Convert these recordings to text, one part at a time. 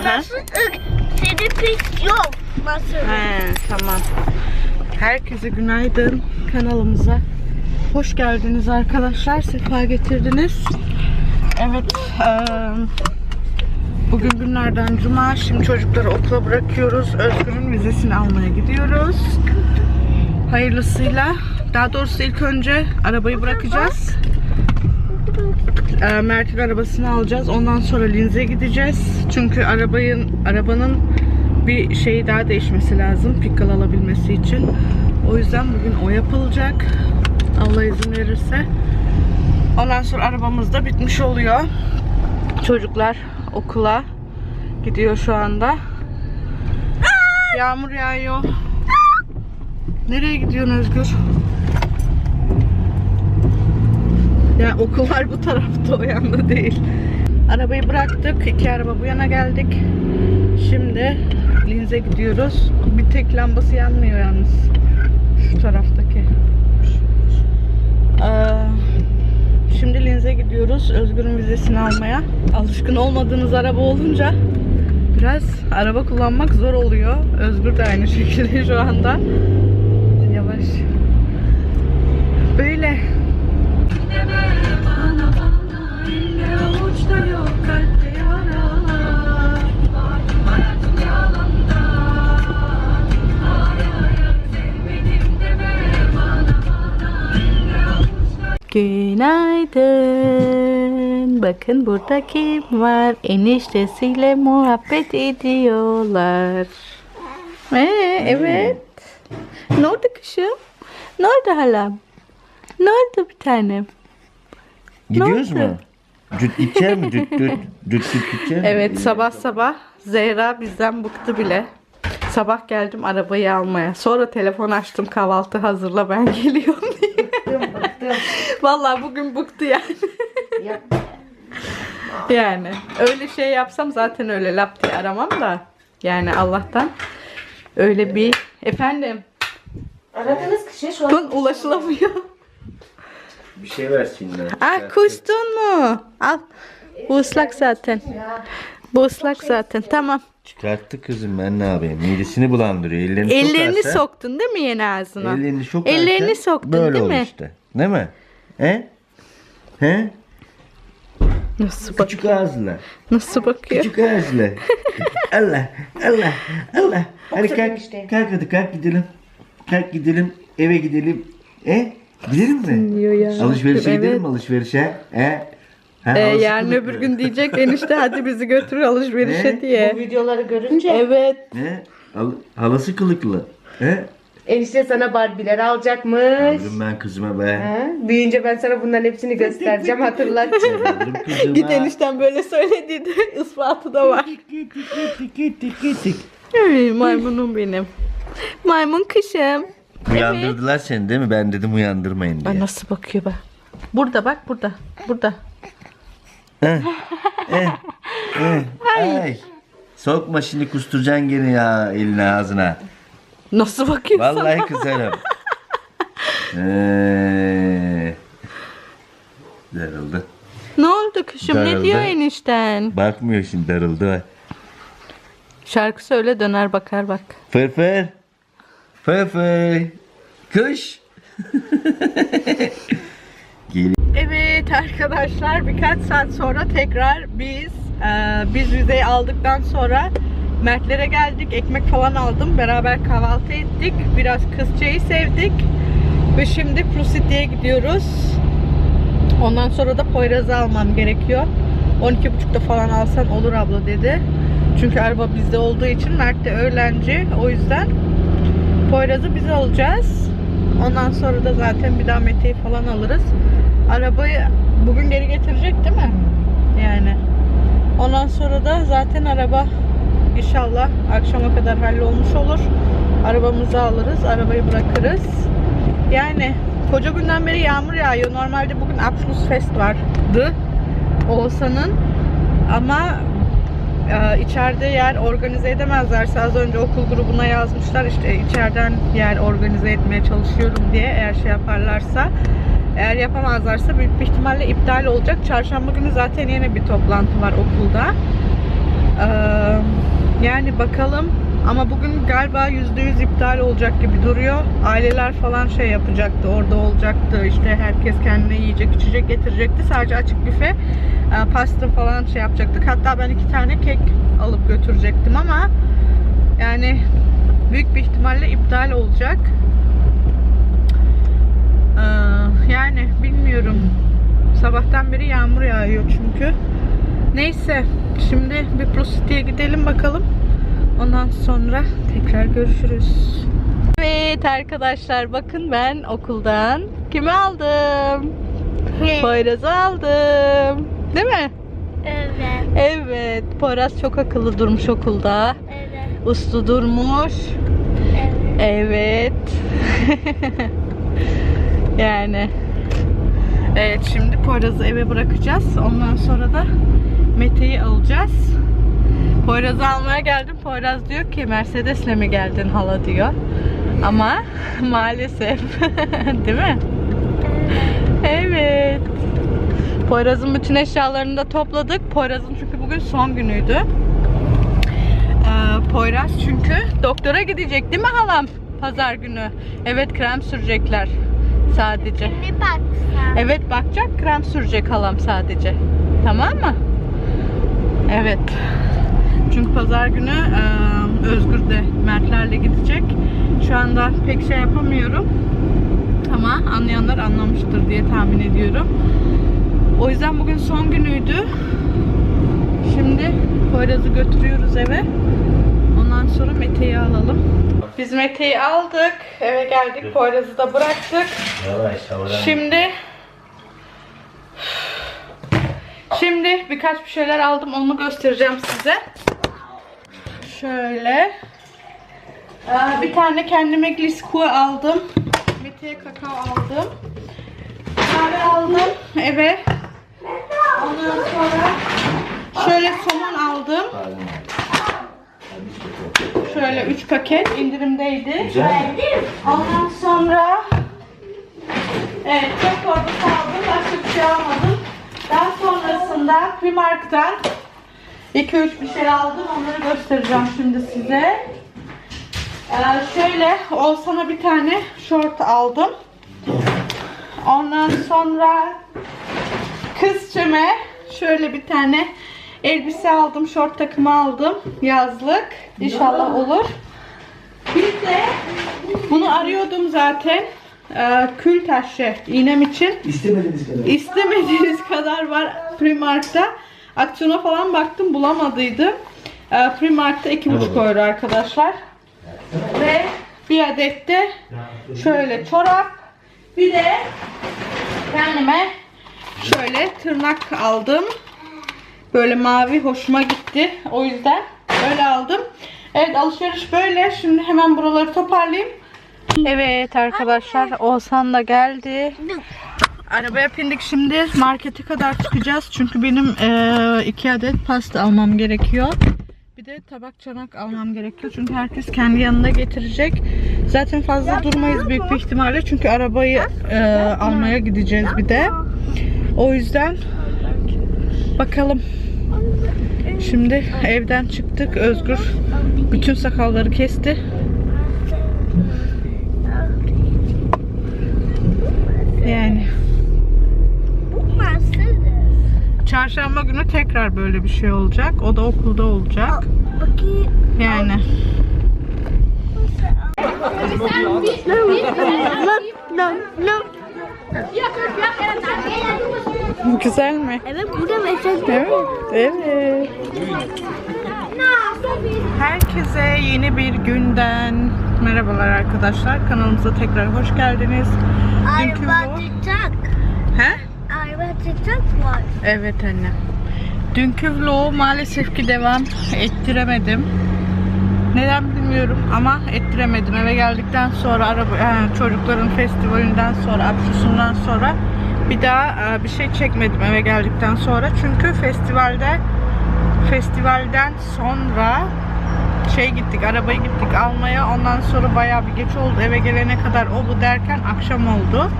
Burası ık. Pis yok. Nasıl? He, tamam. Herkese günaydın kanalımıza. Hoş geldiniz arkadaşlar. Sefa getirdiniz. Evet. eee, bugün günlerden cuma. Şimdi çocukları okula bırakıyoruz. Özgür'ün vizesini almaya gidiyoruz. Hayırlısıyla. Daha doğrusu ilk önce arabayı bırakacağız. Eee, Mert'in arabasını alacağız. Ondan sonra Linz'e gideceğiz. Çünkü arabanın arabanın bir şeyi daha değişmesi lazım pickle alabilmesi için. O yüzden bugün o yapılacak. Allah izin verirse. Ondan sonra arabamız da bitmiş oluyor. Çocuklar okula gidiyor şu anda. Yağmur yağıyor. Nereye gidiyorsun Özgür? Ya okullar bu tarafta o yanda değil. Arabayı bıraktık. iki araba bu yana geldik. Şimdi Linz'e gidiyoruz. Bir tek lambası yanmıyor yalnız. Şu taraftaki. Ee, şimdi Linz'e gidiyoruz. Özgür'ün vizesini almaya. Alışkın olmadığınız araba olunca biraz araba kullanmak zor oluyor. Özgür de aynı şekilde şu anda. Günaydın. Bakın burada kim var? Eniştesiyle muhabbet ediyorlar. Ee, evet. Ne oldu kışım? Ne oldu halam? Ne oldu bir tanem? Gidiyoruz mu? Düt içer mi? Düt düt düt düt içer mi? Evet sabah sabah Zehra bizden bıktı bile. Sabah geldim arabayı almaya. Sonra telefon açtım kahvaltı hazırla ben geliyorum diye. Vallahi bugün bıktı yani. yani öyle şey yapsam zaten öyle lap diye aramam da. Yani Allah'tan öyle bir efendim Aradığınız kişi şu an bun ulaşılamıyor. Bir şey ver şimdi. Ah kustun mu? Al. Bu ıslak zaten. Bu ıslak zaten. Tamam. Çıkarttı kızım ben ne yapayım? Midesini bulandırıyor. Ellerini, Ellerini sokarsa- soktun değil mi yeni ağzına? Ellerini sokarsa Ellerini soktun böyle değil olur mi? işte. Değil mi? He? He? Nasıl bak Küçük ağızla. nasıl bakıyor? Küçük ağızla. Allah. Allah. Allah. Hadi kalk. işte. Kalk hadi kalk gidelim. Kalk gidelim. Eve gidelim. E? Gidelim mi? Diyor ya. Alışverişe Evet. gidelim mi alışverişe? He? Ha, Ee, alışık yarın öbür gün diyecek enişte hadi bizi götür alışverişe Ne? diye. bu videoları görünce Evet. He? Al- halası kılıklı. He? Enişte sana Barbie'ler alacakmış. Alırım ben kızıma be. Ha? Büyüyünce ben sana bunların hepsini göstereceğim hatırlat. Alırım kızıma. Git enişten böyle söylediği de ispatı da var. Ay, maymunum benim. Maymun kışım. Uyandırdılar seni değil mi? Ben dedim uyandırmayın diye. Ay nasıl bakıyor bak. Burada bak burada. Burada. Eh, Ay. Sokma şimdi kusturacaksın gene ya elini ağzına. Nasıl bakıyor sana? Vallahi kızarım. Ee, darıldı. Ne oldu? Ne Darıldı. diyor enişten? Bakmıyor şimdi darıldı. Şarkı söyle döner bakar bak. Fır fır. Fır fır. Kuş. Evet arkadaşlar birkaç saat sonra tekrar biz e, biz vizeyi aldıktan sonra Mertlere geldik. Ekmek falan aldım. Beraber kahvaltı ettik. Biraz kızçayı sevdik. Ve şimdi Prusity'ye gidiyoruz. Ondan sonra da Poyraz'ı almam gerekiyor. 12.30'da falan alsan olur abla dedi. Çünkü araba bizde olduğu için Mert de öğlenci. O yüzden Poyraz'ı biz alacağız. Ondan sonra da zaten bir daha Mete'yi falan alırız. Arabayı bugün geri getirecek değil mi? Yani. Ondan sonra da zaten araba inşallah akşama kadar hallolmuş olur. Arabamızı alırız, arabayı bırakırız. Yani koca günden beri yağmur yağıyor. Normalde bugün Abschlussfest vardı. Oğuzhan'ın. Ama e, içeride yer organize edemezlerse az önce okul grubuna yazmışlar işte içeriden yer organize etmeye çalışıyorum diye eğer şey yaparlarsa eğer yapamazlarsa büyük bir ihtimalle iptal olacak. Çarşamba günü zaten yine bir toplantı var okulda. Ee, yani bakalım ama bugün galiba %100 iptal olacak gibi duruyor. Aileler falan şey yapacaktı, orada olacaktı. İşte herkes kendine yiyecek, içecek getirecekti. Sadece açık büfe, e, pasta falan şey yapacaktık. Hatta ben iki tane kek alıp götürecektim ama yani büyük bir ihtimalle iptal olacak. Ee, yani bilmiyorum. Sabahtan beri yağmur yağıyor çünkü. Neyse şimdi bir City'ye gidelim bakalım. Ondan sonra tekrar görüşürüz. Evet arkadaşlar bakın ben okuldan kimi aldım? Poyraz'ı aldım. Değil mi? Evet. Evet. Poyraz çok akıllı durmuş okulda. Evet. Uslu durmuş. Evet. Evet. yani. Evet şimdi Poyraz'ı eve bırakacağız. Ondan sonra da Mete'yi alacağız. Poyraz'ı almaya geldim. Poyraz diyor ki Mercedes'le mi geldin hala diyor. Ama maalesef. Değil mi? Evet. Poyraz'ın bütün eşyalarını da topladık. Poyraz'ın çünkü bugün son günüydü. Ee, Poyraz çünkü doktora gidecek değil mi halam? Pazar günü. Evet krem sürecekler sadece. Evet bakacak krem sürecek halam sadece. Tamam mı? Evet. Çünkü pazar günü e, Özgür de Mertlerle gidecek. Şu anda pek şey yapamıyorum. Ama anlayanlar anlamıştır diye tahmin ediyorum. O yüzden bugün son günüydü. Şimdi Poyraz'ı götürüyoruz eve. Ondan sonra Mete'yi alalım. Biz Mete'yi aldık. Eve geldik. Poyraz'ı da bıraktık. Yavaş. Şimdi Şimdi birkaç bir şeyler aldım. Onu göstereceğim size. Şöyle. Aa, Bir tane kendime Gliscue aldım. Mete'ye kakao aldım. Kahve aldım eve. Ondan sonra şöyle somon aldım. Şöyle 3 paket indirimdeydi. Güzel? Ondan sonra Evet çok torbası aldım. Başka bir şey almadım. Daha sonrasında Primark'tan 2-3 bir şey aldım. Onları göstereceğim şimdi size. Ee, şöyle Olsan'a bir tane short aldım. Ondan sonra kızçeme şöyle bir tane elbise aldım. Short takımı aldım. Yazlık. İnşallah olur. Bir de bunu arıyordum zaten. Ee, kül taşı iğnem için. İstemediğiniz kadar. İstemediğiniz kadar var Primark'ta. Aksiyona falan baktım bulamadıydım. Ee, Primark'ta 2,5 euro arkadaşlar. Ve bir adet de şöyle çorap. Bir de kendime şöyle tırnak aldım. Böyle mavi hoşuma gitti. O yüzden öyle aldım. Evet alışveriş böyle. Şimdi hemen buraları toparlayayım. Evet arkadaşlar Oğuzhan da geldi. Arabaya bindik şimdi markete kadar çıkacağız. Çünkü benim eee, iki adet pasta almam gerekiyor. Bir de tabak çanak almam gerekiyor. Çünkü herkes kendi yanında getirecek. Zaten fazla durmayız büyük bir ihtimalle. Çünkü arabayı eee, almaya gideceğiz bir de. O yüzden bakalım. Şimdi evden çıktık. Özgür bütün sakalları kesti. Yani çarşamba günü tekrar böyle bir şey olacak. O da okulda olacak. Yani. Güzel mi? Evet bu da Mercedes. Evet. Evet. Herkese yeni bir günden merhabalar arkadaşlar. Kanalımıza tekrar hoş geldiniz. Dünkü Araba vlog-. He? Araba tutak var. Evet anne. Dünkü vlogu maalesef ki devam ettiremedim. Neden bilmiyorum ama ettiremedim. Eve geldikten sonra araba e, çocukların festivalinden sonra, abşusundan sonra bir daha e, bir şey çekmedim eve geldikten sonra. Çünkü festivalde festivalden sonra şey gittik, arabayı gittik almaya. Ondan sonra bayağı bir geç oldu. Eve gelene kadar o bu derken akşam oldu.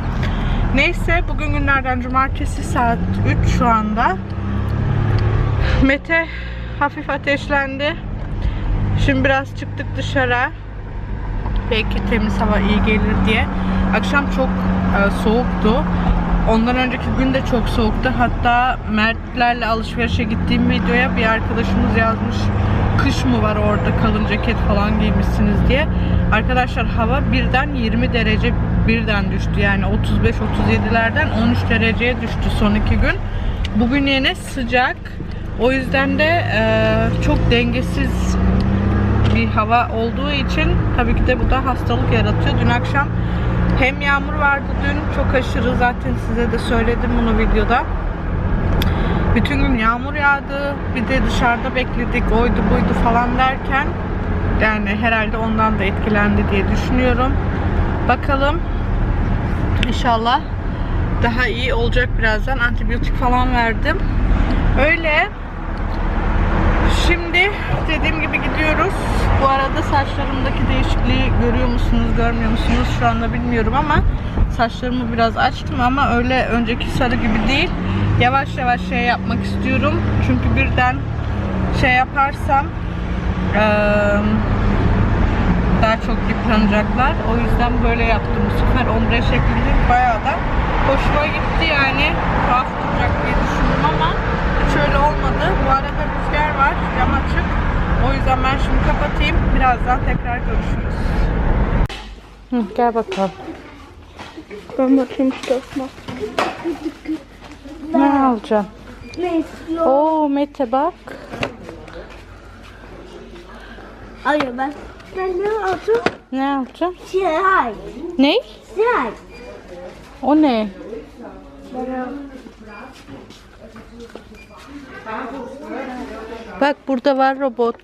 Neyse bugün günlerden cumartesi saat 3 şu anda. Mete hafif ateşlendi. Şimdi biraz çıktık dışarı. Belki temiz hava iyi gelir diye. Akşam çok e, soğuktu. Ondan önceki gün de çok soğuktu. Hatta Mertlerle alışverişe gittiğim videoya bir arkadaşımız yazmış. Kış mı var orada kalın ceket falan giymişsiniz diye. Arkadaşlar hava birden 20 derece birden düştü. Yani 35-37'lerden 13 dereceye düştü son iki gün. Bugün yine sıcak. O yüzden de e, çok dengesiz bir hava olduğu için tabii ki de bu da hastalık yaratıyor. Dün akşam hem yağmur vardı dün çok aşırı zaten size de söyledim bunu videoda. Bütün gün yağmur yağdı. Bir de dışarıda bekledik oydu buydu falan derken yani herhalde ondan da etkilendi diye düşünüyorum. Bakalım. İnşallah daha iyi olacak birazdan. Antibiyotik falan verdim. Öyle. Şimdi dediğim saçlarımdaki değişikliği görüyor musunuz, görmüyor musunuz şu anda bilmiyorum ama saçlarımı biraz açtım ama öyle önceki sarı gibi değil. Yavaş yavaş şey yapmak istiyorum. Çünkü birden şey yaparsam daha çok yıpranacaklar. O yüzden böyle yaptım. Bu sefer ombre şeklinde bayağı da hoşuma gitti yani. Tuhaf duracak diye düşündüm ama hiç öyle olmadı. Bu arada rüzgar var. Cam açık. O yüzden ben şimdi kapatayım. Birazdan tekrar görüşürüz. Hı, gel bakalım. Ben bakayım istiyorsan. Ne istiyor? Oo Mete bak. Hayır ben. Ben ne aldım? Ne alacaksın? Çay. Ne? Çay. O ne? Bak burada var robot.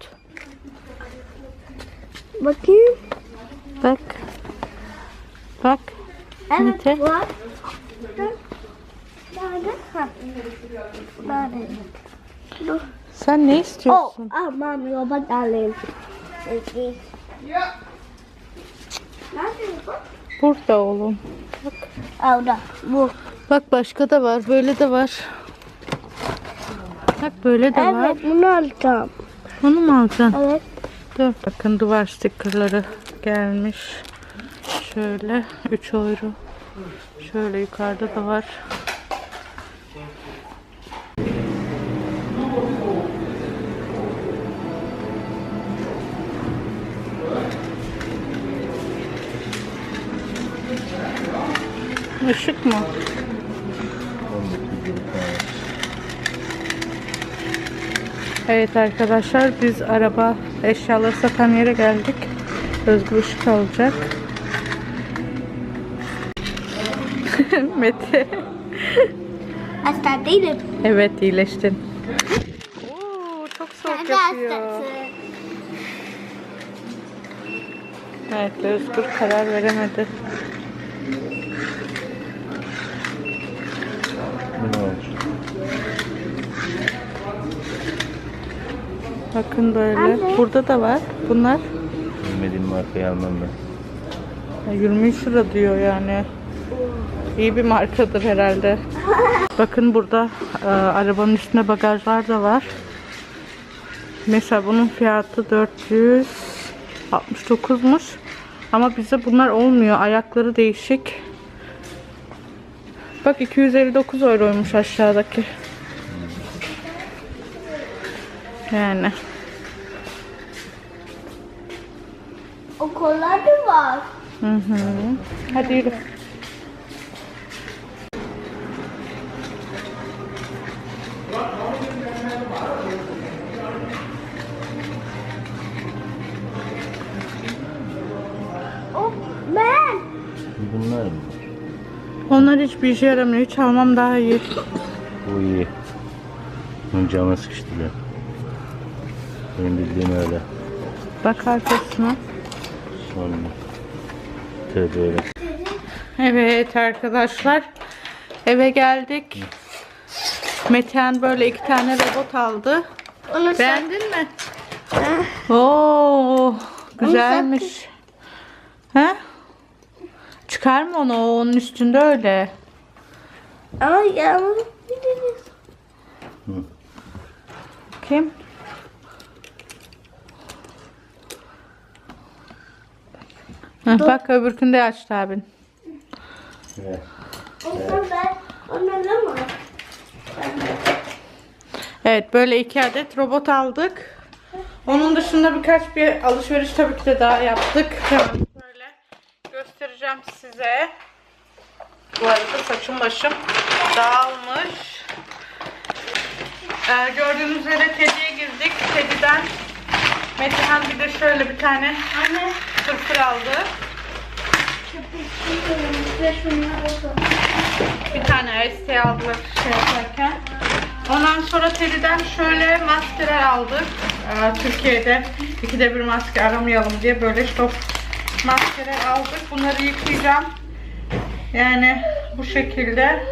Bakayım. Bak. Bak. Evet Mete. var. Nerede? Ha. Nerede? Dur. Sen ne Oh, istiyorsun? ah, mami, robot alayım. Peki. Nerede bu? Burada oğlum. Orada. Bu. Bak başka da var. Böyle de var. Bak böyle de var. Evet, bunu alacağım. Onu mu alacaksın? Evet. Dur. Bakın duvar stickerları gelmiş. Şöyle 3 euro. Şöyle yukarıda da var. Işık mı? Evet arkadaşlar biz araba eşyaları satan yere geldik. Özgür ışık alacak. Mete. Hasta değilim. Evet iyileştin. Oo, çok soğuk yapıyor. Evet Özgür karar veremedi. Ne olmuş? Bakın böyle. Anne. Burada da var. Bunlar Bilmediğim markayı almam ben. Ya 23 lira diyor yani. İyi bir markadır herhalde. Bakın burada e, arabanın üstünde bagajlar da var. Mesela bunun fiyatı 469'muş. Ama bize bunlar olmuyor. Ayakları değişik. Bak 259 euroymuş aşağıdaki. Yani. O kollar da var. Hı hı. Hadi yürü. O ben. Bunlar mı? Onlar hiçbir işe yaramıyor. Hiç almam daha iyi. Bu iyi. Bunun camı sıkıştırıyor. Benim bildiğim öyle. Bak arkasına. Sonra. Tövbe öyle. Evet arkadaşlar. Eve geldik. Metehan böyle iki tane robot aldı. Onu Beğendin mi? Oo, güzelmiş. Ha? Çıkar mı onu? Onun üstünde öyle. Ama yağmur. Kim? Heh, bak öbürkünü de açtı abin. Evet. O zaman ben onları mı? Evet böyle iki adet robot aldık. Onun dışında birkaç bir alışveriş tabii ki de daha yaptık. Hemen böyle göstereceğim size. Bu arada saçım başım dağılmış. Ee, gördüğünüz üzere Teddy'ye girdik. Teddy'den Metehan bir de şöyle bir tane Anne. fırfır aldı. Bir tane isteği aldılar şey yaparken. Ondan sonra Teddy'den şöyle maskeler aldık. Ee, Türkiye'de ikide bir maske aramayalım diye böyle stop maskeler aldık. Bunları yıkayacağım. Yani bu şekilde.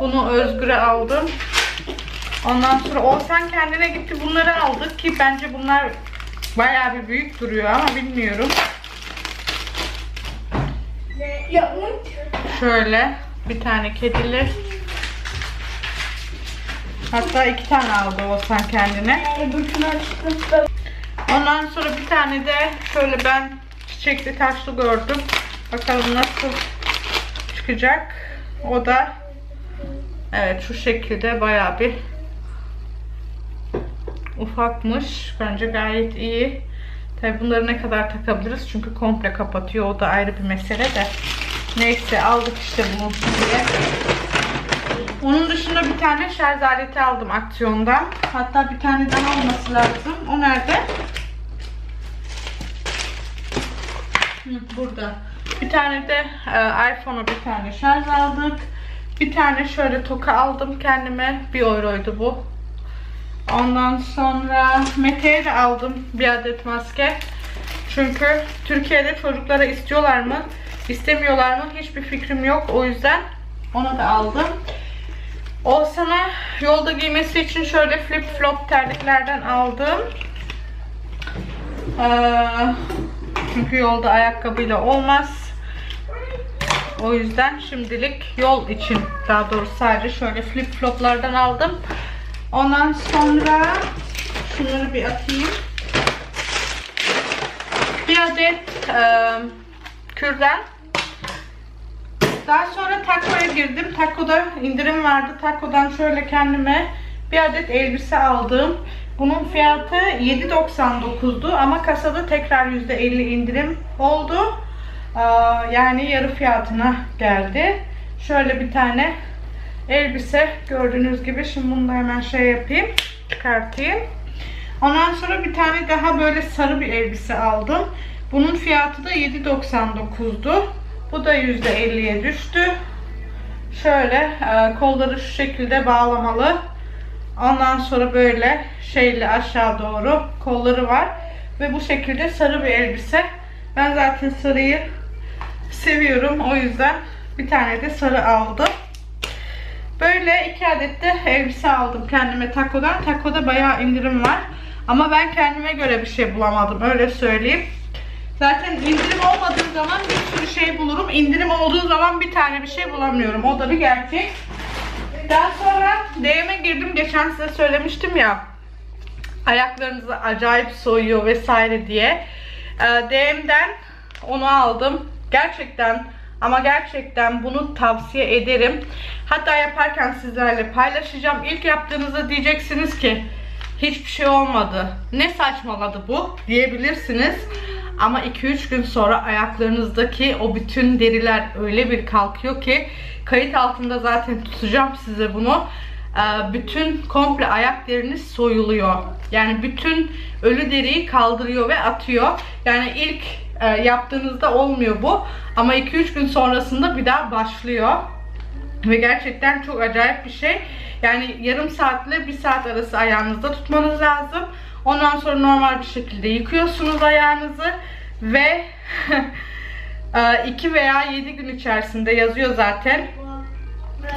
Bunu Özgür'e aldım. Ondan sonra Oğuzhan kendine gitti bunları aldık ki bence bunlar bayağı bir büyük duruyor ama bilmiyorum. Şöyle bir tane kedili. Hatta iki tane aldı Oğuzhan kendine. Ondan sonra bir tane de şöyle ben çiçekli taşlı gördüm. Bakalım nasıl çıkacak. O da evet şu şekilde bayağı bir ufakmış. Bence gayet iyi. Tabi bunları ne kadar takabiliriz çünkü komple kapatıyor. O da ayrı bir mesele de. Neyse aldık işte bunu diye. Onun dışında bir tane şarj aleti aldım aksiyondan. Hatta bir tane daha olması lazım. O nerede? Burada. Bir tane de e, iPhone'a bir tane şarj aldık. Bir tane şöyle toka aldım kendime. Bir euroydu bu. Ondan sonra Mete'ye de aldım bir adet maske. Çünkü Türkiye'de çocuklara istiyorlar mı, istemiyorlar mı hiçbir fikrim yok. O yüzden onu da aldım. O sana yolda giymesi için şöyle flip flop terliklerden aldım. Ee, çünkü yolda ayakkabıyla olmaz. O yüzden şimdilik yol için daha doğrusu sadece şöyle flip floplardan aldım. Ondan sonra şunları bir atayım. Bir adet e, kürdan. Daha sonra Taco'ya girdim. Taco'da indirim vardı. Taco'dan şöyle kendime bir adet elbise aldım. Bunun fiyatı 7.99'du ama kasada tekrar %50 indirim oldu. Ee, Yani yarı fiyatına geldi. Şöyle bir tane elbise gördüğünüz gibi. Şimdi bunu da hemen şey yapayım. Çıkartayım. Ondan sonra bir tane daha böyle sarı bir elbise aldım. Bunun fiyatı da 7.99'du. Bu da %50'ye düştü. Şöyle e, kolları şu şekilde bağlamalı. Ondan sonra böyle şeyli aşağı doğru kolları var. Ve bu şekilde sarı bir elbise. Ben zaten sarıyı seviyorum. O yüzden bir tane de sarı aldım. Böyle iki adet de elbise aldım kendime Taco'dan. Taco'da bayağı indirim var. Ama ben kendime göre bir şey bulamadım. Öyle söyleyeyim. Zaten indirim olmadığı zaman bir sürü şey bulurum. İndirim olduğu zaman bir tane bir şey bulamıyorum. O da bir gerçek. Daha sonra DM'e girdim. Geçen size söylemiştim ya. Ayaklarınızı acayip soyuyor vesaire diye. Ee, DM'den onu aldım. Gerçekten ama gerçekten bunu tavsiye ederim. Hatta yaparken sizlerle paylaşacağım. İlk yaptığınızda diyeceksiniz ki hiçbir şey olmadı. Ne saçmaladı bu diyebilirsiniz. Ama 2-3 gün sonra ayaklarınızdaki o bütün deriler öyle bir kalkıyor ki kayıt altında zaten tutacağım size bunu. Ee, Bütün komple ayak deriniz soyuluyor. Yani bütün ölü deriyi kaldırıyor ve atıyor. Yani ilk e, yaptığınızda olmuyor bu. Ama 2-3 gün sonrasında bir daha başlıyor. Ve gerçekten çok acayip bir şey. Yani yarım saatle bir saat arası ayağınızda tutmanız lazım. Ondan sonra normal bir şekilde yıkıyorsunuz ayağınızı. Ve 2 veya 7 gün içerisinde yazıyor zaten.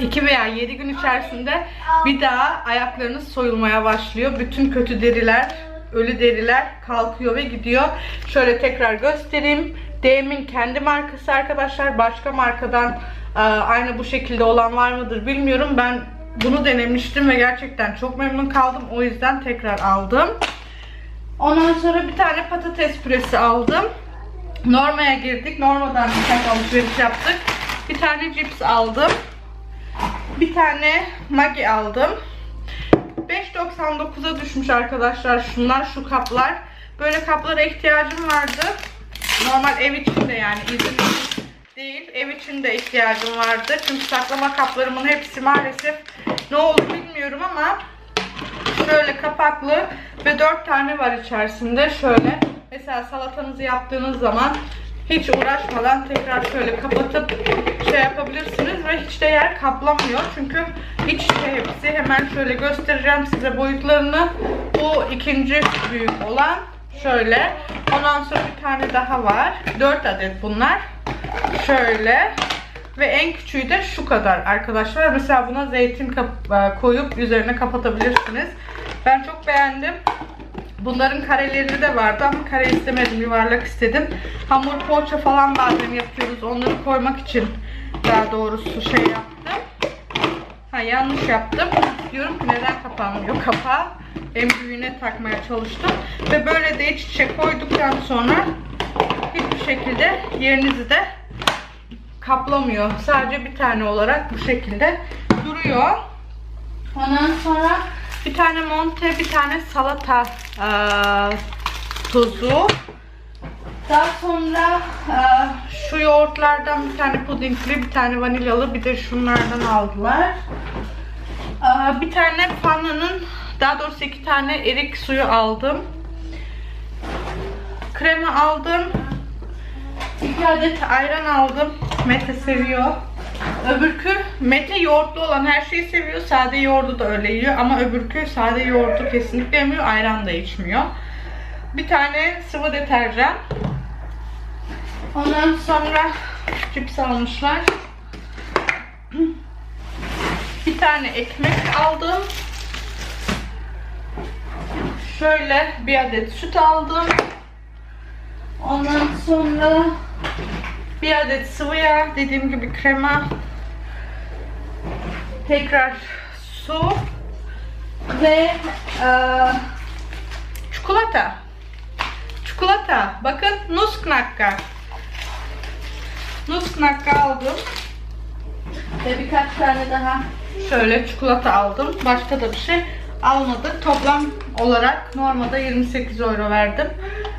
2 veya 7 gün içerisinde bir daha ayaklarınız soyulmaya başlıyor. Bütün kötü deriler, ölü deriler kalkıyor ve gidiyor. Şöyle tekrar göstereyim. DM'in kendi markası arkadaşlar. Başka markadan e, aynı bu şekilde olan var mıdır bilmiyorum. Ben bunu denemiştim ve gerçekten çok memnun kaldım. O yüzden tekrar aldım. Ondan sonra bir tane patates püresi aldım. Norma'ya girdik. Norma'dan birkaç alışveriş yaptık. Bir tane cips aldım. Bir tane Maggi aldım. 5.99'a düşmüş arkadaşlar şunlar şu kaplar. Böyle kaplara ihtiyacım vardı. Normal ev içinde yani izin değil ev içinde ihtiyacım vardı. Çünkü saklama kaplarımın hepsi maalesef ne oldu bilmiyorum ama şöyle kapaklı ve 4 tane var içerisinde. Şöyle mesela salatanızı yaptığınız zaman hiç uğraşmadan tekrar şöyle kapatıp şey yapabilirsiniz ve hiç de yer kaplamıyor. Çünkü iç içe hepsi. Hemen şöyle göstereceğim size boyutlarını. Bu ikinci büyük olan. Şöyle. Ondan sonra bir tane daha var. 4 adet bunlar. Şöyle. Ve en küçüğü de şu kadar arkadaşlar. Mesela buna zeytin e, koyup üzerine kapatabilirsiniz. Ben çok beğendim. Bunların kareleri de vardı ama kare istemedim. Yuvarlak istedim. Hamur poğaça falan bazen yapıyoruz. Onları koymak için daha doğrusu şey yaptım. Ha yanlış yaptım. Diyorum ki neden kapanmıyor kapağı. En büyüğüne takmaya çalıştım. Ve böyle de iç içe koyduktan sonra hiçbir şekilde yerinizi de kaplamıyor. Sadece bir tane olarak bu şekilde duruyor. Ondan sonra bir tane monte, bir tane salata eee, tuzu. Daha sonra eee, şu yoğurtlardan bir tane pudingli, bir tane vanilyalı, bir de şunlardan aldılar. Eee, bir tane Fanna'nın, daha doğrusu iki tane erik suyu aldım. Krema aldım. İki adet ayran aldım. Mete seviyor. Öbürkü Mete yoğurtlu olan her şeyi seviyor. Sade yoğurdu da öyle yiyor. Ama öbürkü sade yoğurdu kesinlikle yemiyor. Ayran da içmiyor. Bir tane sıvı deterjan. Ondan sonra cips almışlar. Bir tane ekmek aldım. Şöyle bir adet süt aldım. Ondan sonra bir adet sıvı yağ, dediğim gibi krema, tekrar su ve eee, çikolata. Çikolata. Bakın Nussknacker. Nussknacker aldım. Ve birkaç tane daha şöyle çikolata aldım. Başka da bir şey almadık. Toplam olarak normalde 28 euro verdim.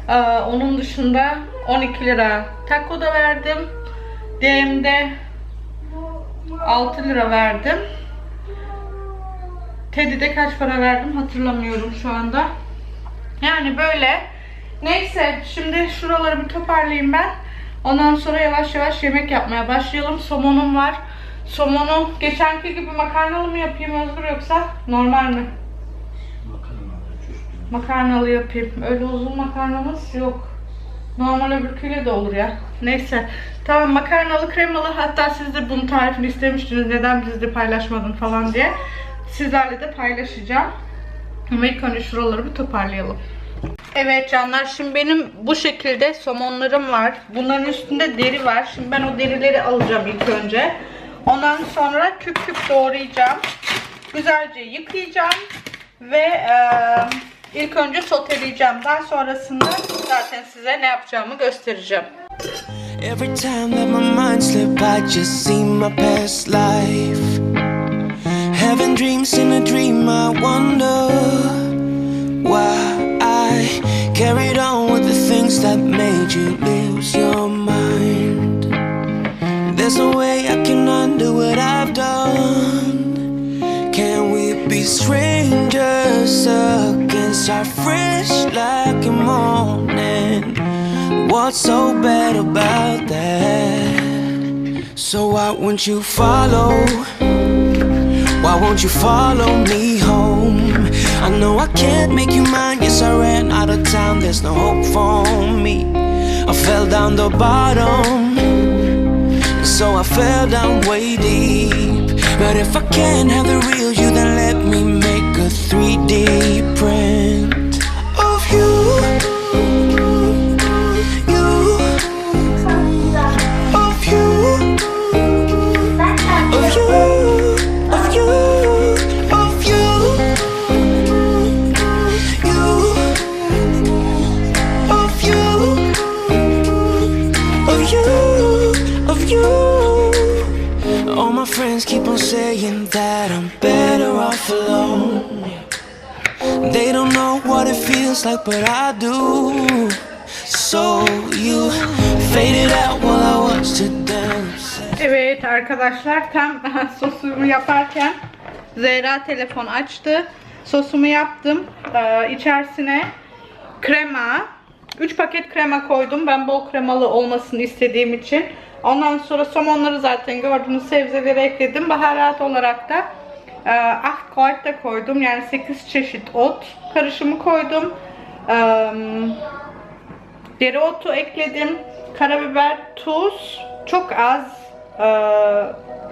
Ee, onun dışında 12 lira taco da verdim. DM'de 6 lira verdim. Teddy'de kaç para verdim hatırlamıyorum şu anda. Yani böyle. Neyse şimdi şuraları bir toparlayayım ben. Ondan sonra yavaş yavaş yemek yapmaya başlayalım. Somonum var. Somonu geçenki gibi makarnalı mı yapayım Özgür yoksa normal mi? Makarnalı yapayım. Öyle uzun makarnamız yok. Normal öbürküyle de olur ya. Neyse. Tamam makarnalı kremalı. Hatta siz de bunun tarifini istemiştiniz. Neden bizde paylaşmadın falan diye. Sizlerle de paylaşacağım. Ama ilk önce şuraları bir toparlayalım. Evet canlar şimdi benim bu şekilde somonlarım var. Bunların üstünde deri var. Şimdi ben o derileri alacağım ilk önce. Ondan sonra küp küp doğrayacağım. Güzelce yıkayacağım. Ve eee, ilk önce soteleyeceğim. Daha sonrasında zaten size ne yapacağımı göstereceğim. Every time that my mind slip, I just see my past life. Having dreams in a dream, I wonder why I carried on with the things that made you lose your mind. There's no way I can undo what I've done. Can we be strangers again? Start fresh like a morning. What's so bad about that? So why won't you follow? Why won't you follow me home? I know I can't make you mine. Yes, I ran out of town. There's no hope for me. I fell down the bottom. So I fell down way deep. But if I can't have the real you, then let me 3D print of you. You of you. Of you. Of you. Of you. Of you. Of you. All my friends keep on saying that I'm better. What it feels like, but I do. So you faded out while I watched you dance. Evet arkadaşlar tam sosumu yaparken Zehra telefon açtı. Sosumu yaptım. Ee, içerisine krema, 3 paket krema koydum. Ben bol kremalı olmasını istediğim için. Ondan sonra somonları zaten gördüğünüz sebzeleri ekledim. Baharat olarak da e, aht koyt da koydum. Yani 8 çeşit ot karışımı koydum. Dereotu ekledim. Karabiber, tuz, çok az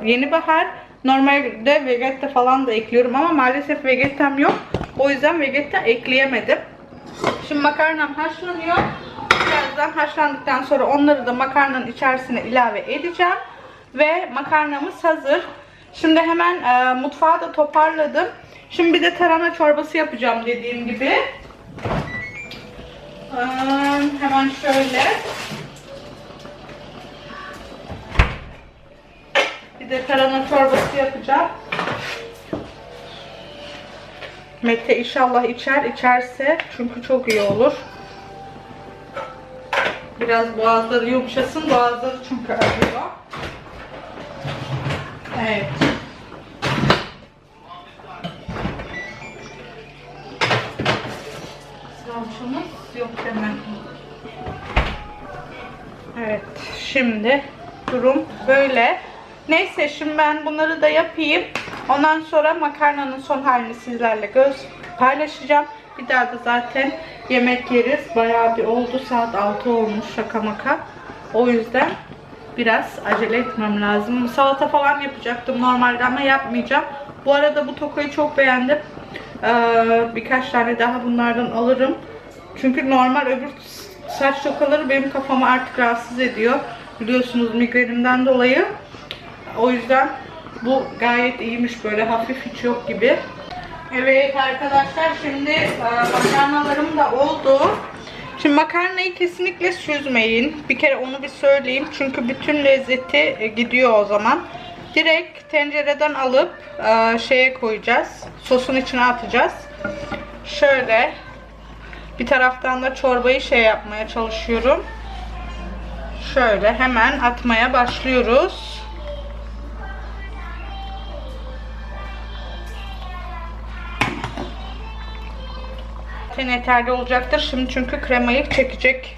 yeni bahar. Normalde vegeta falan da ekliyorum ama maalesef vegetam yok. O yüzden vegeta ekleyemedim. Şimdi makarnam haşlanıyor. Birazdan haşlandıktan sonra onları da makarnanın içerisine ilave edeceğim. Ve makarnamız hazır. Şimdi hemen e, mutfağı da toparladım. Şimdi bir de tarhana çorbası yapacağım dediğim gibi. Hemen şöyle. Bir de tarhana çorbası yapacağım. Mete inşallah içer. içerse çünkü çok iyi olur. Biraz boğazları yumuşasın. Boğazları çünkü acıyor. Evet. Salçamız yok hemen. Evet, şimdi durum böyle. Neyse şimdi ben bunları da yapayım. Ondan sonra makarnanın son halini sizlerle göz paylaşacağım. Bir daha da zaten yemek yeriz. Bayağı bir oldu. Saat 6 olmuş şaka maka. O yüzden biraz acele etmem lazım. Salata falan yapacaktım normalde ama yapmayacağım. Bu arada bu tokoyu çok beğendim. Ee, birkaç tane daha bunlardan alırım. Çünkü normal öbür saç tokaları benim kafamı artık rahatsız ediyor. Biliyorsunuz migrenimden dolayı. O yüzden bu gayet iyiymiş böyle hafif hiç yok gibi. Evet arkadaşlar şimdi e, makarnalarım da oldu. Şimdi makarnayı kesinlikle süzmeyin. Bir kere onu bir söyleyeyim. Çünkü bütün lezzeti e, gidiyor o zaman. Direkt tencereden alıp e, şeye koyacağız. Sosun içine atacağız. Şöyle bir taraftan da çorbayı şey yapmaya çalışıyorum. Şöyle hemen atmaya başlıyoruz. Zaten yeterli olacaktır. Şimdi çünkü kremayı çekecek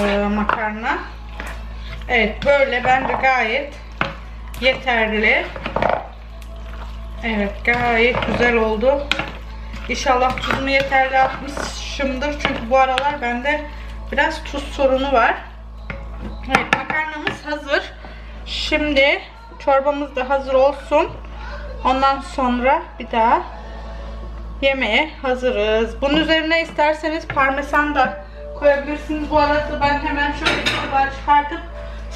e, makarna. Evet böyle bence gayet yeterli. Evet gayet güzel oldu. İnşallah tuzumu yeterli atmışımdır. Çünkü bu aralar bende biraz tuz sorunu var. Evet makarnamız hazır. Şimdi çorbamız da hazır olsun. Ondan sonra bir daha yemeğe hazırız. Bunun üzerine isterseniz parmesan da koyabilirsiniz. Bu arada ben hemen şöyle bir tabağa çıkartıp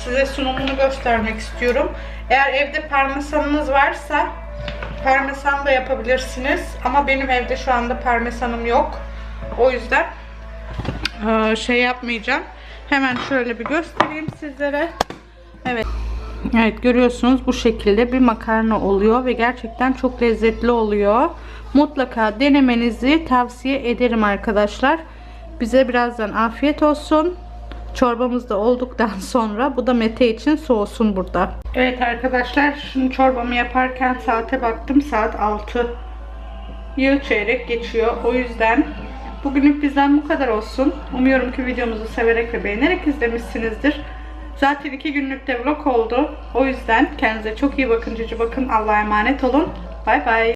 size sunumunu göstermek istiyorum. Eğer evde parmesanınız varsa parmesan da yapabilirsiniz. Ama benim evde şu anda parmesanım yok. O yüzden eee, şey yapmayacağım. Hemen şöyle bir göstereyim sizlere. Evet. Evet görüyorsunuz bu şekilde bir makarna oluyor ve gerçekten çok lezzetli oluyor. Mutlaka denemenizi tavsiye ederim arkadaşlar. Bize birazdan afiyet olsun. Çorbamız da olduktan sonra bu da Mete için soğusun burada. Evet arkadaşlar şimdi çorbamı yaparken saate baktım saat 6 yıl çeyrek geçiyor. O yüzden bugünlük bizden bu kadar olsun. Umuyorum ki videomuzu severek ve beğenerek izlemişsinizdir. Zaten iki günlük de vlog oldu. O yüzden kendinize çok iyi bakın, cici bakın. Allah'a emanet olun. Bay bay.